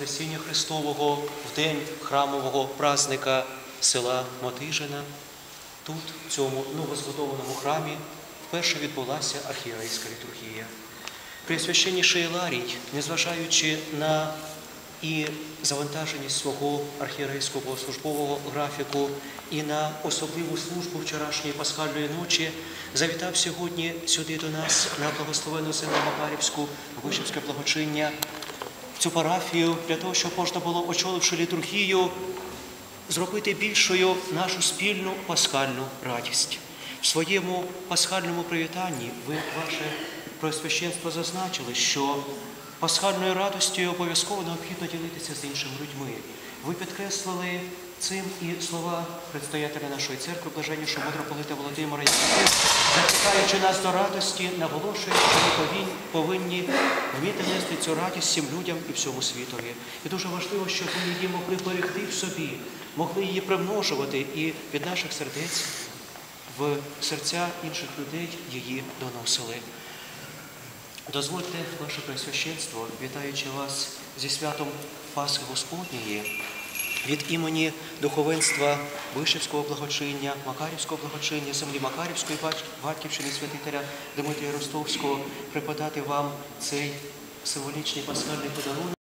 Воскресіння Христового в день храмового празника села Мотижина. Тут, в цьому новозбудованому храмі, вперше відбулася архієрейська літургія. Преосвященніший Ларій, незважаючи на і завантаженість свого архієрейського службового графіку і на особливу службу вчорашньої пасхальної ночі, завітав сьогодні сюди до нас на благословену землю Макарівську, Вишівське благочиння, цю парафію для того, щоб можна було, очоливши літургію, зробити більшою нашу спільну пасхальну радість. В своєму пасхальному привітанні ви, ваше Преосвященство, зазначили, що пасхальною радостю обов'язково необхідно ділитися з іншими людьми. Ви підкреслили цим і слова предстоятеля нашої церкви, блаженнішого митрополита Володимира закликаючи нас до радості, наголошує, що ми повинні, повинні вміти нести цю радість всім людям і всьому світові. І дуже важливо, щоб ми її могли берегти в собі, могли її примножувати і від наших сердець в серця інших людей її доносили. Дозвольте, ваше Пресвященство, вітаючи вас зі святом Пасхи Господньої, від імені духовенства Вишевського благочиння, Макарівського благочиння, землі Макарівської бать- батьківщини святителя Дмитрія Ростовського преподати вам цей символічний пасхальний подарунок.